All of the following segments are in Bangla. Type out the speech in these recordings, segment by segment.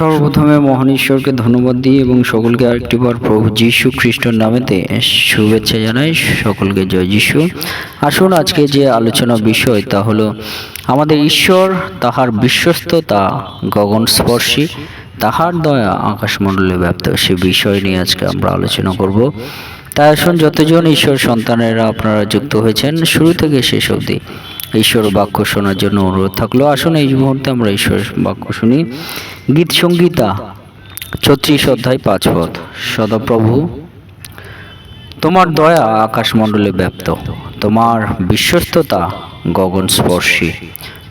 সর্বপ্রথমে মহান ঈশ্বরকে ধন্যবাদ দিই এবং সকলকে আরেকটিবার প্রভু যীশু খ্রিস্টর নামেতে শুভেচ্ছা জানাই। সকলকে জয় যীশু। আসুন আজকে যে আলোচনা বিষয় তা হলো, আমাদের ঈশ্বর তাহার বিশ্বস্ততা গগনস্পর্শী তাহার দয়া আকাশমণ্ডলে ব্যাপ্ত। সে বিষয় নিয়ে আজকে আমরা আলোচনা করব। তাই আসুন যতজন ঈশ্বর সন্তানেরা আপনারা যুক্ত হয়েছেন, শুরু থেকে শেষ অবধি ঈশ্বর বাক্য শোনার জন্য অনুরোধ থাকল। আসুন এই মুহূর্তে আমরা ঈশ্বর বাক্য শুনি। গীত সঙ্গীতা ছত্রিশ অধ্যায় পাঁচ পদ। সদাপ্রভু, তোমার দয়া আকাশমণ্ডলে ব্যাপ্ত, তোমার বিশ্বস্ততা গগন স্পর্শী।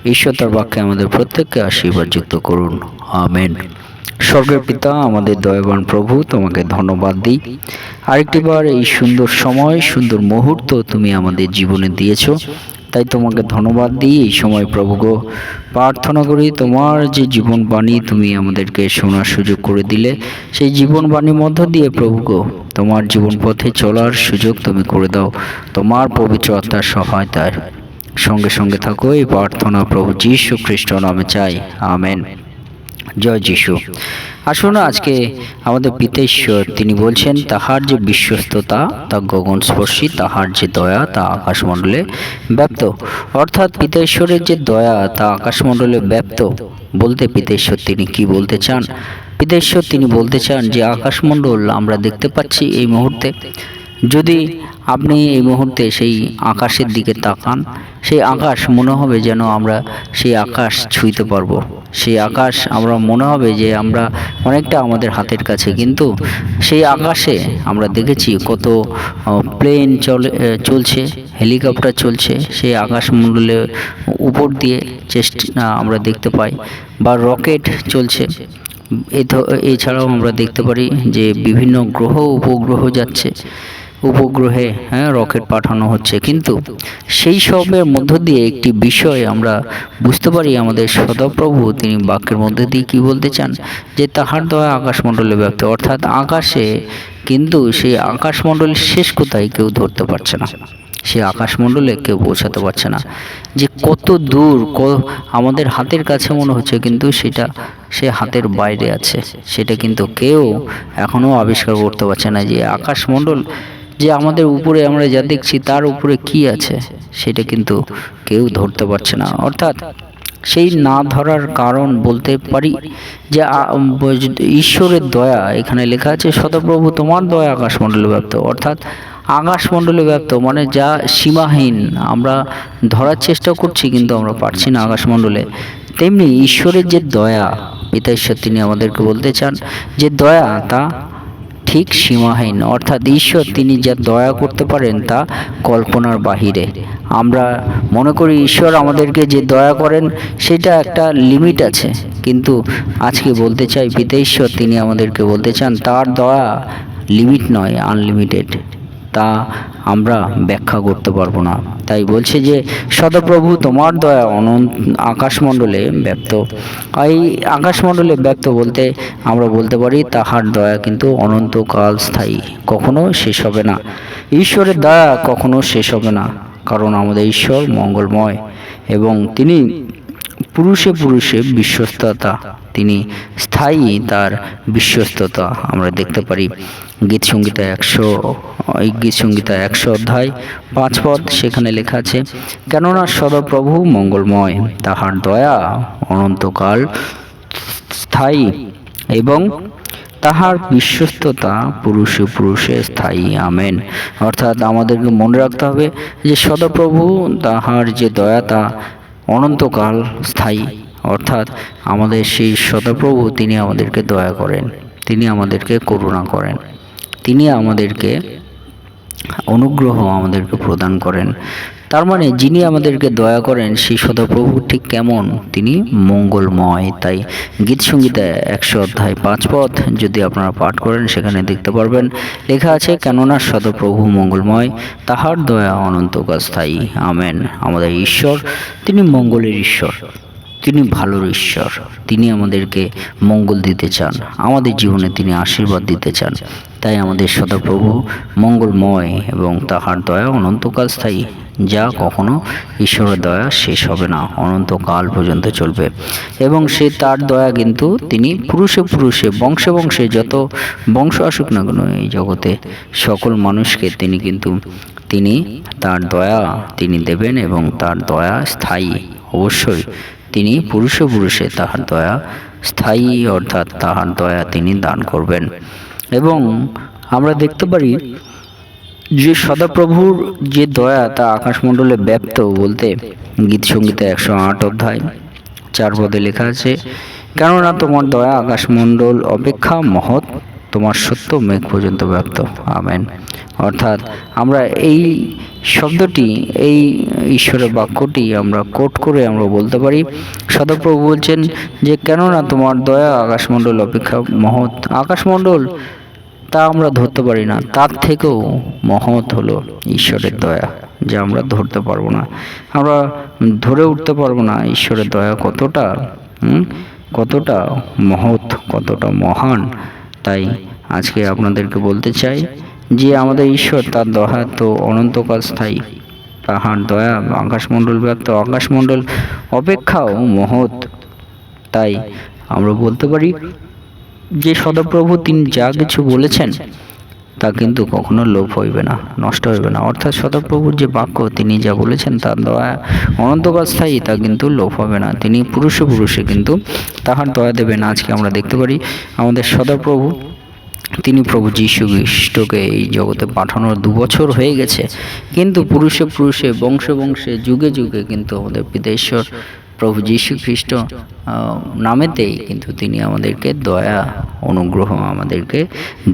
ঈশ্বর তার বাক্যে আমাদের প্রত্যেককে আশীর্বাদ যুক্ত করুন। আমেন। স্বর্গের পিতা, আমাদের দয়াবান প্রভু, তোমাকে ধন্যবাদ দিই। আরেকটিবার এই সুন্দর সময়, সুন্দর মুহূর্ত তুমি আমাদের জীবনে দিয়েছ। তাই তোমাকে ধন্যবাদ দিই এই সময় প্রভু গো। প্রার্থনা করি তোমার যে জীবনবাণী তুমি আমাদেরকে শোনার সুযোগ করে দিলে, সেই জীবনবাণীর মধ্য দিয়ে প্রভু গো, তোমার জীবন পথে চলার সুযোগ তুমি করে দাও, তোমার পবিত্র আত্মার সহায়তায়। সঙ্গে সঙ্গে থাকো এই প্রার্থনা প্রভু যীশু খ্রিস্ট নামে চাই, আমেন। জয় যিশু। আসুন আজকে আমাদের পিতেশ্বর, তিনি বলছেন, তাহার যে বিশ্বস্ততা, তা গগনস্পর্শী, তাহার যে দয়া, তা আকাশমণ্ডলে ব্যপ্ত। অর্থাৎ পিতেশ্বরের যে দয়া, তা আকাশমণ্ডলে ব্যপ্ত। বলতে পিতেশ্বর, তিনি কি বলতে চান? পিতেশ্বর, তিনি বলতে চান যে, আকাশমণ্ডল আমরা দেখতে পাচ্ছি এই মুহূর্তে। যদি আপনি এই মুহূর্তে সেই আকাশের দিকে তাকান, সেই আকাশ মনে হবে যেন আমরা সেই আকাশ ছুঁইতে পারব। সেই আকাশ, আমরা মনে হবে যে আমরা অনেকটা আমাদের হাতের কাছে। কিন্তু সেই আকাশে আমরা দেখেছি কত প্লেন চলে চলছে হেলিকপ্টার চলছে। সেই আকাশমণ্ডলের উপর দিয়ে চেষ্টা আমরা দেখতে পাই বা রকেট চলছে। এছাড়াও আমরা দেখতে পারি যে বিভিন্ন গ্রহ, উপগ্রহ যাচ্ছে। উপগ্রহে হ্যাঁ রকেট পাঠানো হচ্ছে। কিন্তু সেই সবের মধ্য দিয়ে একটি বিষয় আমরা বুঝতে পারি, আমাদের সদাপ্রভু, তিনি বাক্যের মধ্যে দিয়ে কি বলতে চান? যে তাহার দয়া আকাশমণ্ডলে ব্যক্ত অর্থাৎ আকাশে কিন্তু সেই আকাশমণ্ডলের শেষ কোথায় কেউ ধরতে পারছে না। সে আকাশমণ্ডলে কেউ পৌঁছাতে পারছে না। যে কত দূর আমাদের হাতের কাছে মনে হচ্ছে, কিন্তু সেটা সে হাতের বাইরে আছে। সেটা কিন্তু কেউ এখনও আবিষ্কার করতে পারছে না যে আকাশমণ্ডল যে আমাদের উপরে আমরা যা দেখছি তার উপরে কি আছে, সেটা কিন্তু কেউ ধরতে পারছে না। অর্থাৎ সেই না ধরার কারণ বলতে পারি যে ঈশ্বরের দয়া, এখানে লেখা আছে সদাপ্রভু তোমার দয়া আকাশমণ্ডলে ব্যাপ্ত। অর্থাৎ আকাশমণ্ডলে ব্যাপ্ত মানে যা সীমাহীন, আমরা ধরার চেষ্টা করছি কিন্তু আমরা পারছি না আকাশমণ্ডলে। তেমনি ঈশ্বরের যে দয়া পিতা ঈশ্বর তিনি আমাদেরকে বলতে চান, যে দয়া তা ঠিক সীমাহীন। অর্থাৎ ঈশ্বর তিনি যা দয়া করতে পারেন তা কল্পনার বাহিরে। আমরা মনে করি ঈশ্বর আমাদেরকে যে দয়া করেন, সেটা একটা লিমিট আছে। কিন্তু আজকে বলতে চাই, পিতা ঈশ্বর, তিনি আমাদেরকে বলতে চান, তার দয়া লিমিট নয় আনলিমিটেড তা আমরা ব্যাখ্যা করতে পারব না। তাই বলছে যে সদাপ্রভু তোমার দয়া অনন্ত আকাশমণ্ডলে ব্যক্ত। এই আকাশমণ্ডলে ব্যক্ত বলতে আমরা বলতে পারি, তাহার দয়া কিন্তু অনন্তকাল স্থায়ী, কখনো শেষ হবে না। ঈশ্বরের দয়া কখনো শেষ হবে না, কারণ আমাদের ঈশ্বর মঙ্গলময় এবং তিনি পুরুষে পুরুষে বিশ্বস্ততা। তিনি স্থায়ী তার বিশ্বস্ততা আমরা দেখতে পারি। গীত সঙ্গীতা একশো গীত সঙ্গীতা একশো অধ্যায় পাঁচ পদ সেখানে লেখা আছে, কেননা সদাপ্রভু মঙ্গলময়, তাহার দয়া অনন্তকাল স্থায়ী এবং তাহার বিশ্বস্ততা পুরুষে পুরুষে স্থায়ী। আমেন। অর্থাৎ আমাদেরকে মনে রাখতে হবে যে সদাপ্রভু তাহার যে দয়া তা অনন্তকাল স্থায়ী, অর্থাৎ আমাদের সেই সদাপ্রভু তিনি আমাদেরকে দয়া করেন, তিনি আমাদেরকে করুণা করেন, তিনি আমাদেরকে অনুগ্রহ আমাদেরকে প্রদান করেন। তার মানে যিনি আমাদেরকে দয়া করেন, সেই সদাপ্রভু ঠিক কেমন? তিনি মঙ্গলময়। তাই গীত সঙ্গীতে একশো অধ্যায় পাঁচ পদ, যদি আপনারা পাঠ করেন, সেখানে দেখতে পারবেন, লেখা আছে, কেননা সদাপ্রভু মঙ্গলময়, তাহার দয়া অনন্তকাল স্থায়ী। আমেন। আমাদের ঈশ্বর, তিনি মঙ্গলের ঈশ্বর। তিনি ভালোর ঈশ্বর। তিনি আমাদেরকে মঙ্গল দিতে চান। আমাদের জীবনে তিনি আশীর্বাদ দিতে চান। তাই আমাদের সদাপ্রভু মঙ্গলময় এবং তাহার দয়া অনন্তকাল স্থায়ী। যা কখনো ঈশ্বরের দয়া শেষ হবে না, অনন্তকাল পর্যন্ত চলবে। এবং সে তার দয়া কিন্তু তিনি পুরুষে পুরুষে, বংশে বংশে যত বংশ আসুক না কেন এই জগতে, সকল মানুষকে তিনি কিন্তু, তিনি তার দয়া তিনি দেবেন এবং তার দয়া স্থায়ী। অবশ্যই তিনি পুরুষে পুরুষে তাহার দয়া স্থায়ী, অর্থাৎ তাহার দয়া তিনি দান করবেন। এবং আমরা দেখতে পারি যে সদাপ্রভুর যে দয়া তা আকাশমণ্ডলে ব্যপ্ত বলতে গীত সঙ্গীতে একশো আট অধ্যায় চার পদে লেখা আছে, কেননা তোমার দয়া আকাশমণ্ডল অপেক্ষা মহৎ, তোমার সত্য মেঘ পর্যন্ত ব্যপ্ত। আমেন। অর্থাৎ আমরা এই শব্দটি, এই ঈশ্বরের বাক্যটি আমরা কোট করে আমরা বলতে পারি। সদাপ্রভু বলছেন যে, কেননা তোমার দয়া আকাশমণ্ডল অপেক্ষা মহৎ, আকাশমণ্ডল তা আমরা ধরতে পারি না। তার থেকেও মহৎ হলো ঈশ্বরের দয়া, যা আমরা ধরতে পারব না। আমরা ধরে উঠতে পারব না ঈশ্বরের দয়া কতটা কতটা মহৎ, কতটা মহান। তাই আজকে আপনাদেরকে বলতে চাই যে আমাদের ঈশ্বর তার দয়া তো অনন্তকাল স্থায়ী। তাহার দয়া আকাশমণ্ডল ব্যক্ত আকাশমণ্ডল অপেক্ষাও মহৎ। তাই আমরা বলতে পারি যে সদাপ্রভু তিনি যা কিছু বলেছেন, তা কিন্তু কখনো লোপ হইবে না, নষ্ট হইবে না। অর্থাৎ সদাপ্রভুর যে বাক্য, তিনি যা বলেছেন তার দয়া অনন্তকাল স্থায়ী, তা কিন্তু লোপ হবে না। তিনি পুরুষে পুরুষে কিন্তু তাহার দয়া দেবেন। আজকে আমরা দেখতে পারি, আমাদের সদাপ্রভু, তিনি প্রভু যীশু খ্রিস্টকে এই জগতে পাঠানোর দু বছর হয়ে গেছে। কিন্তু পুরুষে পুরুষে, বংশে বংশে, যুগে যুগে কিন্তু আমাদের পিতেশ্বর প্রভু যীশু খ্রিস্ট নামেতেই কিন্তু তিনি আমাদেরকে দয়া, অনুগ্রহ আমাদেরকে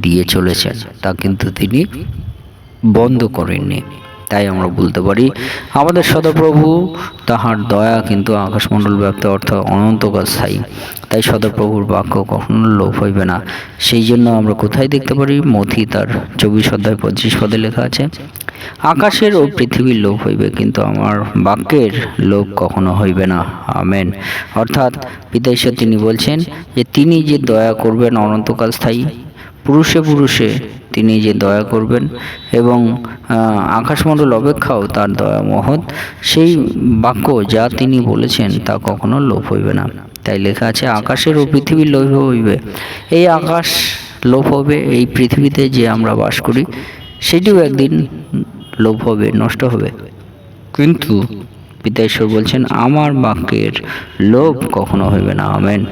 দিয়ে চলেছেন। তা কিন্তু তিনি বন্ধ করেননি। তাই আমরা বলতে পারি, আমাদের সদাপ্রভু তাহার দয়া কিন্তু আকাশমণ্ডল ব্যক্ত অর্থ অনন্তকাল স্থায়ী। তাই সদাপ্রভুর বাক্য কখনো লোপ হইবে না। সেই জন্য আমরা কোথায় দেখতে পারি? মথি তার চব্বিশ অধ্যায় পঁচিশ পদে লেখা আছে, আকাশের ও পৃথিবীর লোপ হইবে, কিন্তু আমার বাক্যের লোপ কখনো হইবে না। আমেন। অর্থাৎ পিতাঈশ্বর তিনি বলছেন যে, তিনি যে দয়া করবেন অনন্তকাল স্থায়ী পুরুষে পুরুষে তিনি যে দয়া করবেন এবং আকাশমণ্ডল অপেক্ষাও তার দয়া মহৎ, সেই বাক্য যা তিনি বলেছেন তা কখনো লোপ হইবে না। তাই লেখা আছে, আকাশের ও পৃথিবীর লোভ হইবে। এই আকাশ লোপ হবে, এই পৃথিবীতে যে আমরা বাস করি, সেটিও একদিন লোপ হবে, নষ্ট হবে। কিন্তু পিতা ঈশ্বর বলছেন, আমার বাক্যের লোভ কখনো হইবে না। আমেন।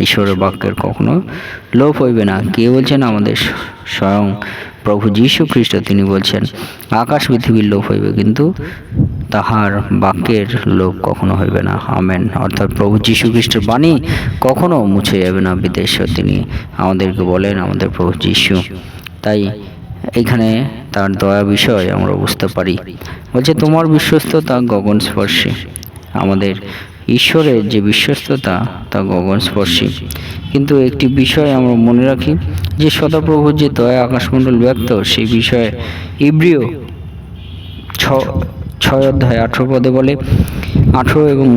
ঈশ্বরের বাক্যের কখনো লোপ হইবে না। কে বলছেন? আমাদের স্বয়ং প্রভু যীশু খ্রিস্ট, তিনি বলছেন, আকাশ পৃথিবীর লোপ হইবে, কিন্তু তাহার বাক্যের লোভ কখনো হইবে না। আমেন। অর্থাৎ প্রভু যীশু খ্রিস্টের বাণী কখনো মুছে যাবে না ঈশ্বর তিনি আমাদেরকে বলেন, আমাদের প্রভু যীশু। তাই এখানে তার দয়া বিষয় আমরা বুঝতে পারি। বলছে, তোমার বিশ্বস্ততা গগনস্পর্শী। আমাদের ঈশ্বরের যে বিশ্বস্ততা, তা গগনস্পর্শী। কিন্তু একটি বিষয় আমরা মনে রাখি, যে সদাপ্রভুর যে দয়া আকাশমণ্ডল ব্যক্ত, সেই বিষয়ে ইব্রিয় ছয় অধ্যায় আঠেরো পদে বলে আঠেরো এবং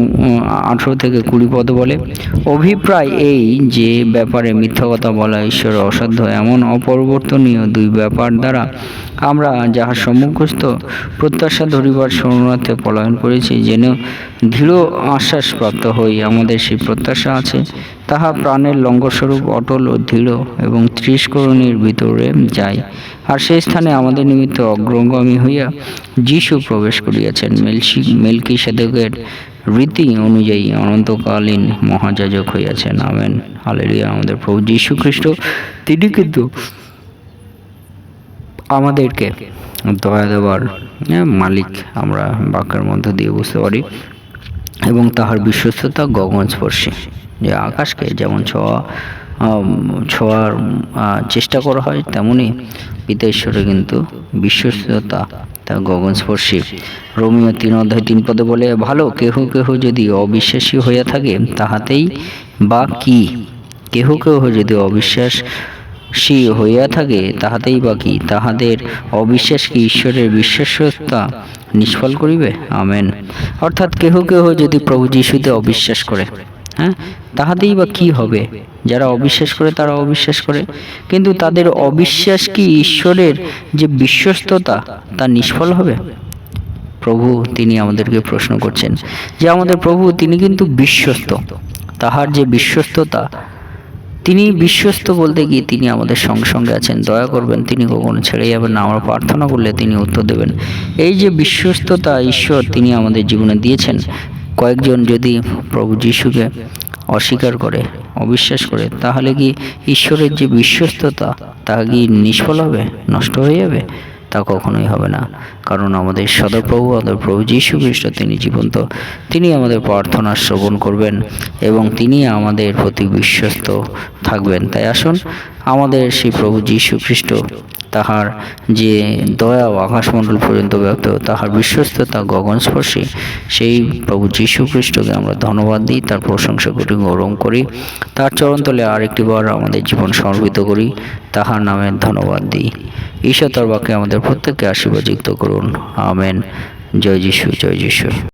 আঠেরো থেকে কুড়ি পদ বলে। অভিপ্রায় এই যে ব্যাপারে মিথ্যা কথা বলা ঈশ্বর অসাধ্য, এমন অপরিবর্তনীয় দুই ব্যাপার দ্বারা আমরা যাহার সম্মুখস্থ প্রত্যাশা ধরিবার শরণার্থে পলায়ন করেছি, যেন দৃঢ় আশ্বাস প্রাপ্ত হই। আমাদের সেই প্রত্যাশা আছে তাহা প্রাণের লঙ্গস্বরূপ অটল ও দৃঢ় এবং ত্রিস্করণীর ভিতরে যায়। আর সেই স্থানে আমাদের নিমিত্ত অগ্রগামী হইয়া যিশু প্রবেশ করিয়াছেন। মেলসি মেলকি সেদকের রীতি অনুযায়ী অনন্তকালীন মহাযাজক হইয়াছেন। আমেন। হালেলুয়া। আমাদের প্রভু যীশু খ্রিস্ট তিনি কিন্তু আমাদেরকে দয়া দেওয়ার হ্যাঁ, মালিক আমরা বাক্যের মধ্যে দিয়ে বুঝতে পারি। এবং তাহার বিশ্বস্ততা গগনস্পর্শী। যে আকাশকে যেমন ছোঁয়া ছোঁয়ার চেষ্টা করা হয়, তেমনি পিতা ঈশ্বরের কিন্তু বিশ্বস্ততা তা গগনস্পর্শী। রোমিও তিন অধ্যায় তিন পদে বলে, ভালো, কেহ কেহ যদি অবিশ্বাসী হইয়া থাকে, তাহাতেই বা কি? কেহ কেহ যদি অবিশ্বাস সী হইয়া থাকে, তাহাতেই বা কি? তাহাদের অবিশ্বাস কি ঈশ্বরের বিশ্বাসতা নিষ্ফল করিবে? আমেন। অর্থাৎ কেহ কেহ যদি প্রভু যিশুতে অবিশ্বাস করে হ্যাঁ? তাহাতেই বা কি হবে? যারা অবিশ্বাস করে, তারা অবিশ্বাস করে। কিন্তু তাদের অবিশ্বাস কি ঈশ্বরের যে বিশ্বস্ততা, তা নিষ্ফল হবে? প্রভু, তিনি আমাদেরকে প্রশ্ন করছেন যে আমাদের প্রভু, তিনি কিন্তু বিশ্বস্ত। তাহার যে বিশ্বস্ততা তিনি বিশ্বস্ত বলতে গিয়ে তিনি আমাদের সঙ্গে সঙ্গে আছেন। দয়া করবেন, তিনি কখনো ছেড়ে যাবেন না। আমরা প্রার্থনা করলে তিনি উত্তর দেবেন। এই যে বিশ্বস্ততা ঈশ্বর তিনি আমাদের জীবনে দিয়েছেন, কয়েকজন যদি প্রভু যিশুকে অস্বীকার করে, অবিশ্বাস করে, তাহলে কি ঈশ্বরের যে বিশ্বস্ততা, তা কি নিষ্ফল হবে, নষ্ট হয়ে যাবে? তা কখনোই হবে না। কারণ আমাদের সদপ্রভু, আমাদের প্রভু যীশু খ্রিস্ট, তিনি জীবন্ত। তিনি আমাদের প্রার্থনা শ্রবণ করবেন এবং তিনি আমাদের প্রতি বিশ্বস্ত থাকবেন। তাই আসুন, আমাদের সেই প্রভু যীশু খ্রিস্ট তাহার যে দয়া ও আকাশমণ্ডল পর্যন্ত ব্যক্ত তাহার বিশ্বস্ততা গগনস্পর্শী সেই প্রভু যীশু খ্রিস্টকে আমরা ধন্যবাদ দিই, তার প্রশংসা করি, গৌরব করি, তার চরণতলে আরেকটি বার আমাদের জীবন সমর্পিত করি, তাহার নামে ধন্যবাদ দিই। ঈশ্বর তার বাক্যে আমাদের প্রত্যেককে আশীর্বাদ যুক্ত করুন। আমেন। জয় যিশু জয় যিশু।